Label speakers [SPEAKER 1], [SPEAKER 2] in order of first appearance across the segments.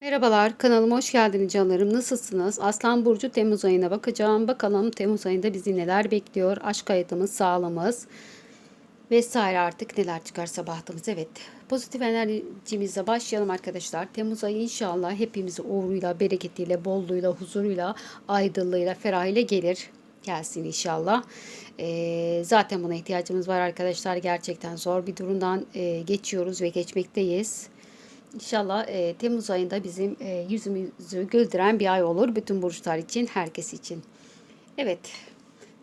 [SPEAKER 1] Merhabalar, kanalıma hoş geldiniz canlarım. Nasılsınız? Aslan Burcu Temmuz ayına bakacağım. Bakalım Temmuz ayında bizi neler bekliyor? Aşk hayatımız, sağlığımız vesaire artık neler çıkarsa bahtımız. Evet, pozitif enerjimizle başlayalım arkadaşlar. Temmuz ayı inşallah hepimizi uğruyla, bereketiyle, bolluğuyla, huzuruyla, aydınlığıyla, ferahıyla gelir. Gelsin inşallah. Ee, zaten buna ihtiyacımız var arkadaşlar. Gerçekten zor bir durumdan e, geçiyoruz ve geçmekteyiz. İnşallah e, Temmuz ayında bizim e, yüzümüzü güldüren bir ay olur. Bütün burçlar için, herkes için. Evet,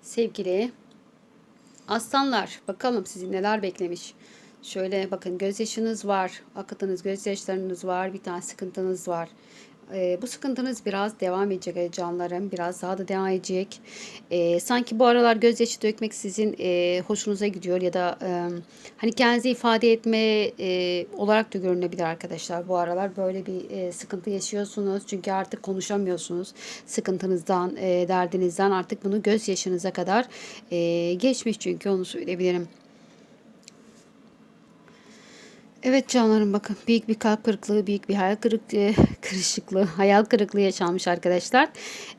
[SPEAKER 1] sevgili aslanlar, bakalım sizi neler beklemiş. Şöyle bakın gözyaşınız var, akıtınız gözyaşlarınız var, bir tane sıkıntınız var. E, bu sıkıntınız biraz devam edecek canlarım. Biraz daha da devam edecek. E, sanki bu aralar gözyaşı dökmek sizin e, hoşunuza gidiyor ya da e, hani kendinizi ifade etme e, olarak da görünebilir arkadaşlar. Bu aralar böyle bir e, sıkıntı yaşıyorsunuz. Çünkü artık konuşamıyorsunuz. Sıkıntınızdan, e, derdinizden artık bunu gözyaşınıza kadar e, geçmiş çünkü onu söyleyebilirim. Evet canlarım bakın büyük bir kalp kırıklığı, büyük bir hayal kırıklığı, kırışıklığı, hayal kırıklığı yaşanmış arkadaşlar.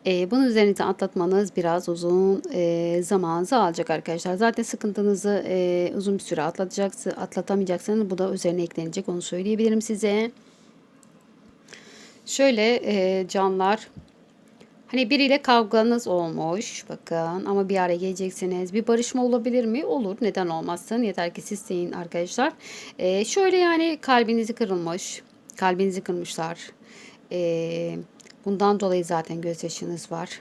[SPEAKER 1] Ee, bunun üzerinde atlatmanız biraz uzun e, zamanınızı alacak arkadaşlar. Zaten sıkıntınızı e, uzun bir süre atlatacaksınız, atlatamayacaksınız. Bu da üzerine eklenecek onu söyleyebilirim size. Şöyle e, canlar Hani biriyle kavganız olmuş bakın ama bir araya geleceksiniz. Bir barışma olabilir mi? Olur. Neden olmasın? Yeter ki siz deyin arkadaşlar. Ee, şöyle yani kalbinizi kırılmış. Kalbinizi kırmışlar. Ee, bundan dolayı zaten gözyaşınız var.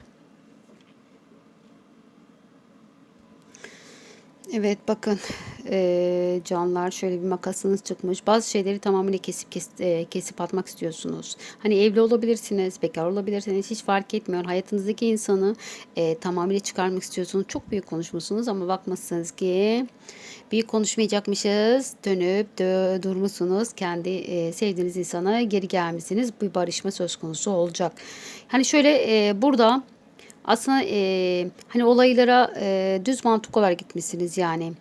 [SPEAKER 1] Evet bakın e, canlar şöyle bir makasınız çıkmış. Bazı şeyleri tamamıyla kesip kes, e, kesip atmak istiyorsunuz. Hani evli olabilirsiniz, bekar olabilirsiniz hiç fark etmiyor. Hayatınızdaki insanı e, tamamıyla çıkarmak istiyorsunuz. Çok büyük konuşmuşsunuz ama bakmışsınız ki büyük konuşmayacakmışız. Dönüp dö durmuşsunuz. Kendi e, sevdiğiniz insana geri gelmişsiniz. Bir barışma söz konusu olacak. Hani şöyle e, burada aslında e, hani olaylara e, düz mantık olarak gitmişsiniz yani.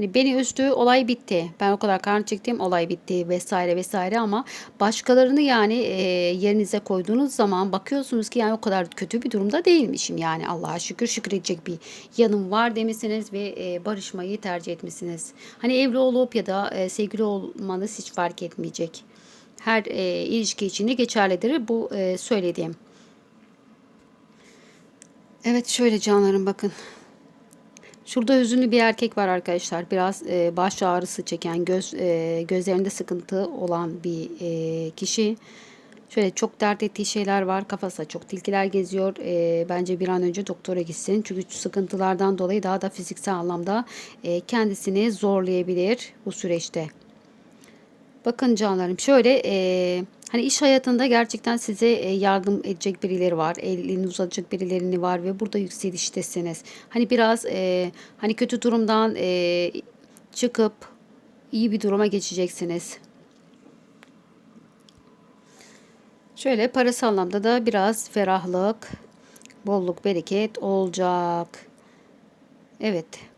[SPEAKER 1] Hani beni üzdü, olay bitti. Ben o kadar karnı çektim, olay bitti vesaire vesaire ama başkalarını yani e, yerinize koyduğunuz zaman bakıyorsunuz ki yani o kadar kötü bir durumda değilmişim yani Allah'a şükür şükredecek bir yanım var demişsiniz ve e, barışmayı tercih etmişsiniz. Hani evli olup ya da e, sevgili olmanız hiç fark etmeyecek. Her e, ilişki için de geçerlidir bu e, söylediğim. Evet şöyle canlarım bakın. Şurada hüzünlü bir erkek var arkadaşlar. Biraz e, baş ağrısı çeken, göz e, gözlerinde sıkıntı olan bir e, kişi. Şöyle çok dert ettiği şeyler var. Kafasında çok tilkiler geziyor. E, bence bir an önce doktora gitsin. Çünkü sıkıntılardan dolayı daha da fiziksel anlamda e, kendisini zorlayabilir bu süreçte. Bakın canlarım şöyle e, hani iş hayatında gerçekten size e, yardım edecek birileri var. Elini uzatacak birilerini var ve burada yükseliştesiniz. Hani biraz e, hani kötü durumdan e, çıkıp iyi bir duruma geçeceksiniz. Şöyle parasal anlamda da biraz ferahlık, bolluk, bereket olacak. Evet.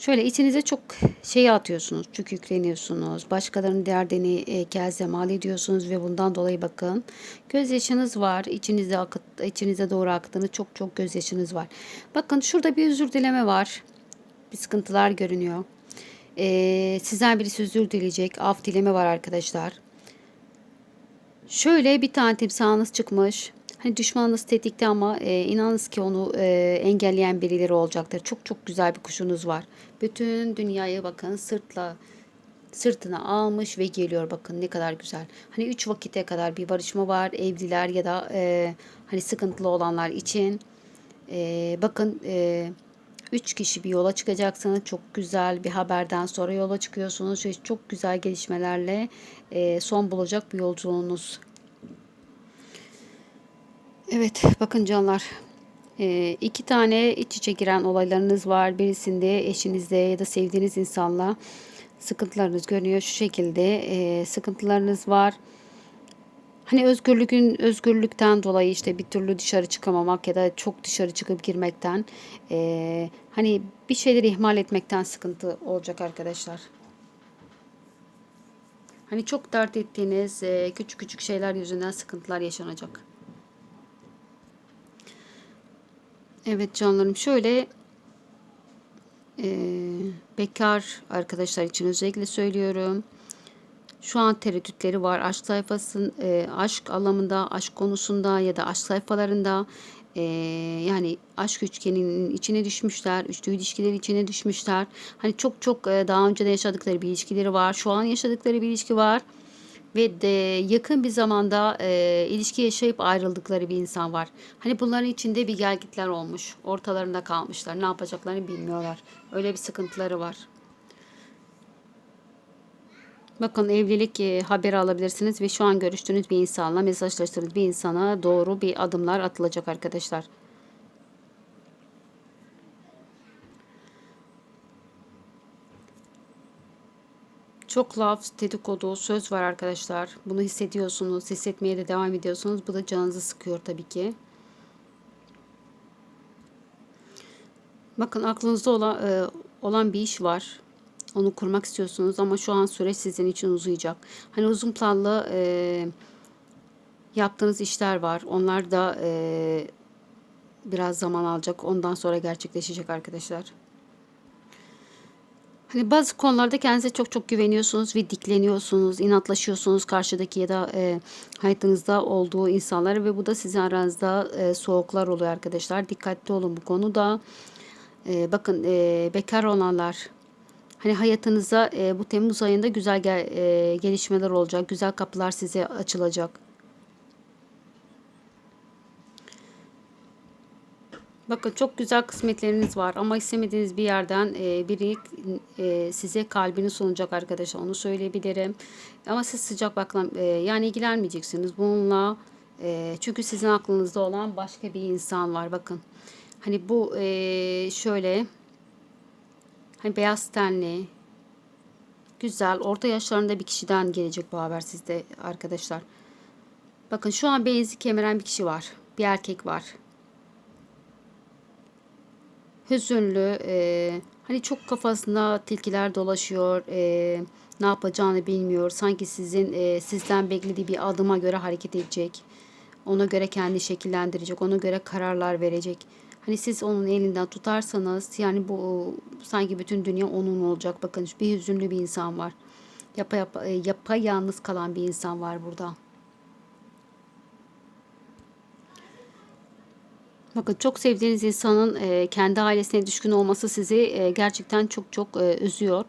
[SPEAKER 1] Şöyle içinize çok şey atıyorsunuz, çok yükleniyorsunuz. Başkalarının derdini e, kelze mal ediyorsunuz ve bundan dolayı bakın gözyaşınız var. İçinize akıt, içinize doğru aktığını çok çok gözyaşınız var. Bakın şurada bir özür dileme var. Bir sıkıntılar görünüyor. Ee, sizden birisi özür dileyecek. Af dileme var arkadaşlar. Şöyle bir tane timsahınız çıkmış. Hani düşmanınız tetikte ama e, inanınız ki onu e, engelleyen birileri olacaktır. Çok çok güzel bir kuşunuz var. Bütün dünyayı bakın sırtla sırtına almış ve geliyor bakın ne kadar güzel. Hani üç vakite kadar bir barışma var evliler ya da e, hani sıkıntılı olanlar için. E, bakın e, kişi bir yola çıkacaksınız. Çok güzel bir haberden sonra yola çıkıyorsunuz. Çok güzel gelişmelerle e, son bulacak bir yolculuğunuz Evet bakın canlar ee, iki tane iç içe giren olaylarınız var. Birisinde eşinizle ya da sevdiğiniz insanla sıkıntılarınız görünüyor. Şu şekilde e, sıkıntılarınız var. Hani özgürlükün özgürlükten dolayı işte bir türlü dışarı çıkamamak ya da çok dışarı çıkıp girmekten e, hani bir şeyleri ihmal etmekten sıkıntı olacak arkadaşlar. Hani çok dert ettiğiniz e, küçük küçük şeyler yüzünden sıkıntılar yaşanacak. Evet canlarım şöyle e, bekar arkadaşlar için özellikle söylüyorum. Şu an tereddütleri var. Aşk sayfasının e, aşk anlamında, aşk konusunda ya da aşk sayfalarında e, yani aşk üçgeninin içine düşmüşler. Üçlü ilişkiler içine düşmüşler. Hani çok çok e, daha önce de yaşadıkları bir ilişkileri var. Şu an yaşadıkları bir ilişki var. Ve de yakın bir zamanda e, ilişki yaşayıp ayrıldıkları bir insan var. Hani bunların içinde bir gelgitler olmuş. Ortalarında kalmışlar. Ne yapacaklarını bilmiyorlar. Öyle bir sıkıntıları var. Bakın evlilik e, haberi alabilirsiniz ve şu an görüştüğünüz bir insanla mesajlaştığınız bir insana doğru bir adımlar atılacak arkadaşlar. Çok laf, dedikodu, söz var arkadaşlar. Bunu hissediyorsunuz, hissetmeye de devam ediyorsunuz. Bu da canınızı sıkıyor tabii ki. Bakın aklınızda olan, e, olan bir iş var. Onu kurmak istiyorsunuz ama şu an süreç sizin için uzayacak. Hani uzun planlı e, yaptığınız işler var. Onlar da e, biraz zaman alacak. Ondan sonra gerçekleşecek arkadaşlar. Hani bazı konularda kendinize çok çok güveniyorsunuz ve dikleniyorsunuz, inatlaşıyorsunuz karşıdaki ya da e, hayatınızda olduğu insanlara ve bu da sizin aranızda e, soğuklar oluyor arkadaşlar. Dikkatli olun bu konuda. E, bakın e, bekar olanlar Hani hayatınıza e, bu Temmuz ayında güzel gel, e, gelişmeler olacak, güzel kapılar size açılacak. Bakın çok güzel kısmetleriniz var ama istemediğiniz bir yerden e, biri e, size kalbini sunacak arkadaşlar onu söyleyebilirim. Ama siz sıcak bakla e, yani ilgilenmeyeceksiniz bununla. E, çünkü sizin aklınızda olan başka bir insan var bakın. Hani bu e, şöyle Hani beyaz tenli, güzel, orta yaşlarında bir kişiden gelecek bu haber sizde arkadaşlar. Bakın şu an benzi kemiren bir kişi var. Bir erkek var. Hüzünlü, e, hani çok kafasında tilkiler dolaşıyor, e, ne yapacağını bilmiyor. Sanki sizin e, sizden beklediği bir adıma göre hareket edecek. Ona göre kendi şekillendirecek, ona göre kararlar verecek. Hani siz onun elinden tutarsanız yani bu sanki bütün dünya onun olacak. Bakın bir hüzünlü bir insan var. Yapa yapa, e, yapa yalnız kalan bir insan var burada. Bakın çok sevdiğiniz insanın e, kendi ailesine düşkün olması sizi e, gerçekten çok çok e, üzüyor.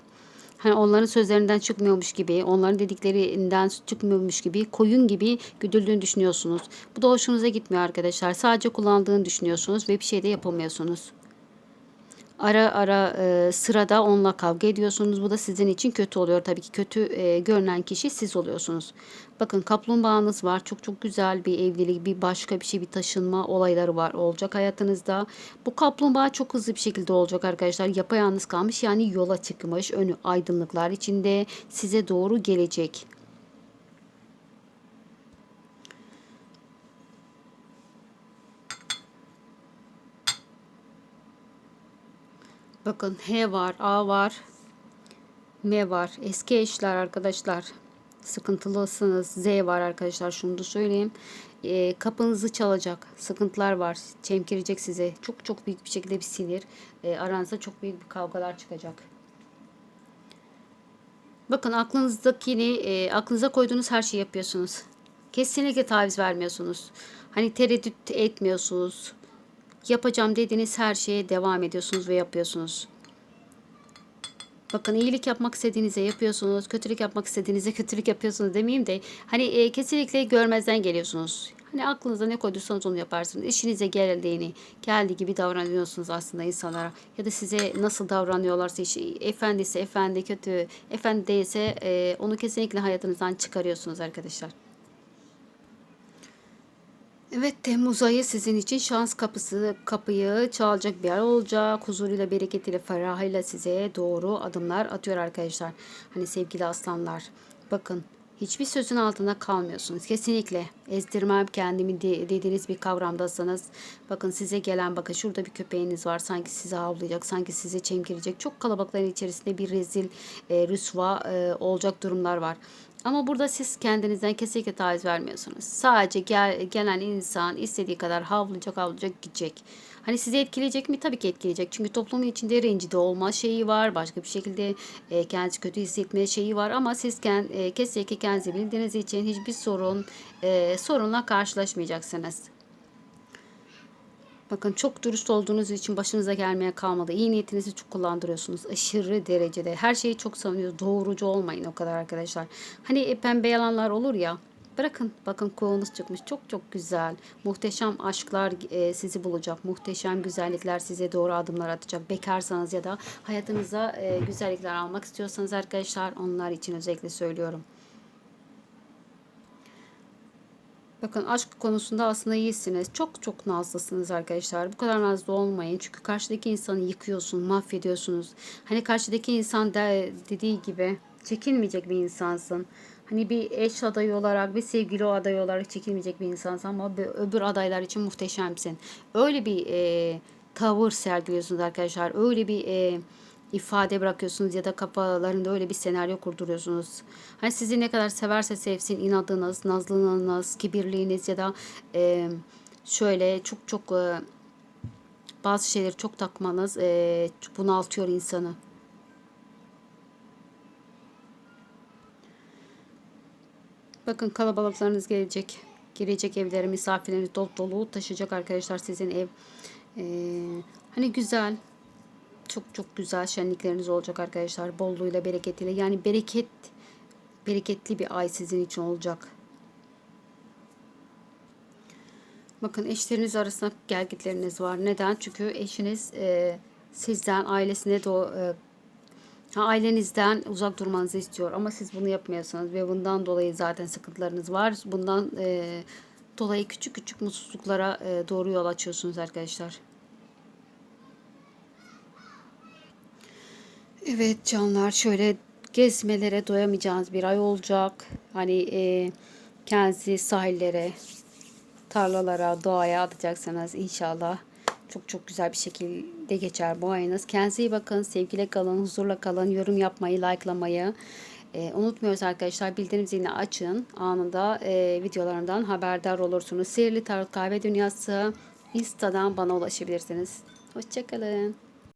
[SPEAKER 1] Hani onların sözlerinden çıkmıyormuş gibi, onların dediklerinden çıkmıyormuş gibi, koyun gibi güdüldüğünü düşünüyorsunuz. Bu da hoşunuza gitmiyor arkadaşlar. Sadece kullandığını düşünüyorsunuz ve bir şey de yapamıyorsunuz. Ara ara e, sırada onunla kavga ediyorsunuz. Bu da sizin için kötü oluyor. Tabii ki kötü e, görünen kişi siz oluyorsunuz. Bakın kaplumbağanız var. Çok çok güzel bir evlilik, bir başka bir şey, bir taşınma olayları var olacak hayatınızda. Bu kaplumbağa çok hızlı bir şekilde olacak arkadaşlar. Yapayalnız kalmış yani yola çıkmış. Önü aydınlıklar içinde size doğru gelecek. Bakın H var, A var, M var. Eski eşler arkadaşlar. Sıkıntılısınız. Z var arkadaşlar. Şunu da söyleyeyim. E, kapınızı çalacak. Sıkıntılar var. Çemkirecek size. Çok çok büyük bir şekilde bir sinir. E, aranızda çok büyük bir kavgalar çıkacak. Bakın aklınızdakini, e, aklınıza koyduğunuz her şeyi yapıyorsunuz. Kesinlikle taviz vermiyorsunuz. Hani tereddüt etmiyorsunuz yapacağım dediğiniz her şeye devam ediyorsunuz ve yapıyorsunuz. Bakın iyilik yapmak istediğinizde yapıyorsunuz, kötülük yapmak istediğinizde kötülük yapıyorsunuz demeyeyim de hani e, kesinlikle görmezden geliyorsunuz. Hani aklınıza ne koyduysanız onu yaparsınız. İşinize geldiğini, geldiği gibi davranıyorsunuz aslında insanlara. Ya da size nasıl davranıyorlarsa iş, efendisi efendi kötü, efendi değilse e, onu kesinlikle hayatınızdan çıkarıyorsunuz arkadaşlar. Evet Temmuz ayı sizin için şans kapısı kapıyı çalacak bir yer olacak. Huzuruyla, bereketiyle, ferahıyla size doğru adımlar atıyor arkadaşlar. Hani sevgili aslanlar bakın hiçbir sözün altında kalmıyorsunuz. Kesinlikle ezdirmem kendimi de, dediğiniz bir kavramdasınız. Bakın size gelen bakın şurada bir köpeğiniz var. Sanki sizi avlayacak, sanki sizi çemkirecek. Çok kalabalıkların içerisinde bir rezil, e, rüsva e, olacak durumlar var. Ama burada siz kendinizden kesinlikle taviz vermiyorsunuz. Sadece gel, gelen insan istediği kadar havlayacak havlayacak gidecek. Hani sizi etkileyecek mi? Tabii ki etkileyecek. Çünkü toplumun içinde rencide olma şeyi var. Başka bir şekilde e, kendisi kötü hissetme şeyi var. Ama siz kend, e, kesinlikle kendinizi bildiğiniz için hiçbir sorun e, sorunla karşılaşmayacaksınız. Bakın çok dürüst olduğunuz için başınıza gelmeye kalmadı. İyi niyetinizi çok kullandırıyorsunuz. Aşırı derecede. Her şeyi çok savunuyorsunuz. Doğrucu olmayın o kadar arkadaşlar. Hani e, pembe yalanlar olur ya. Bırakın bakın kovunuz çıkmış. Çok çok güzel. Muhteşem aşklar e, sizi bulacak. Muhteşem güzellikler size doğru adımlar atacak. Bekarsanız ya da hayatınıza e, güzellikler almak istiyorsanız arkadaşlar onlar için özellikle söylüyorum. Bakın aşk konusunda aslında iyisiniz. Çok çok nazlısınız arkadaşlar. Bu kadar nazlı olmayın. Çünkü karşıdaki insanı yıkıyorsun, mahvediyorsunuz. Hani karşıdaki insan de, dediği gibi çekilmeyecek bir insansın. Hani bir eş adayı olarak, bir sevgili adayı olarak çekilmeyecek bir insansın ama öbür adaylar için muhteşemsin. Öyle bir e, tavır sergiliyorsunuz arkadaşlar. Öyle bir e, ifade bırakıyorsunuz ya da kafalarında öyle bir senaryo kurduruyorsunuz. Hani sizi ne kadar severse sevsin inadınız, nazlılığınız, kibirliğiniz ya da e, şöyle çok çok e, bazı şeyleri çok takmanız e, bunaltıyor insanı. Bakın kalabalıklarınız gelecek. Girecek evlere misafirleriniz dolu dolu taşıyacak arkadaşlar sizin ev. Ee, hani güzel çok çok güzel şenlikleriniz olacak arkadaşlar. Bolluğuyla, bereketiyle. Yani bereket bereketli bir ay sizin için olacak. Bakın eşleriniz arasında gelgitleriniz var. Neden? Çünkü eşiniz e, sizden, ailesine de e, ailenizden uzak durmanızı istiyor. Ama siz bunu yapmıyorsunuz ve bundan dolayı zaten sıkıntılarınız var. Bundan e, dolayı küçük küçük mutsuzluklara e, doğru yol açıyorsunuz arkadaşlar. Evet canlar şöyle gezmelere doyamayacağınız bir ay olacak. Hani e, kendinizi sahillere, tarlalara, doğaya atacaksınız inşallah. Çok çok güzel bir şekilde geçer bu ayınız. Kendinize iyi bakın, sevgiyle kalın, huzurla kalın. Yorum yapmayı, likelamayı e, unutmuyoruz arkadaşlar. Bildirim zilini açın. Anında e, videolarımdan haberdar olursunuz. Sihirli Tarot Kahve Dünyası Insta'dan bana ulaşabilirsiniz. Hoşçakalın.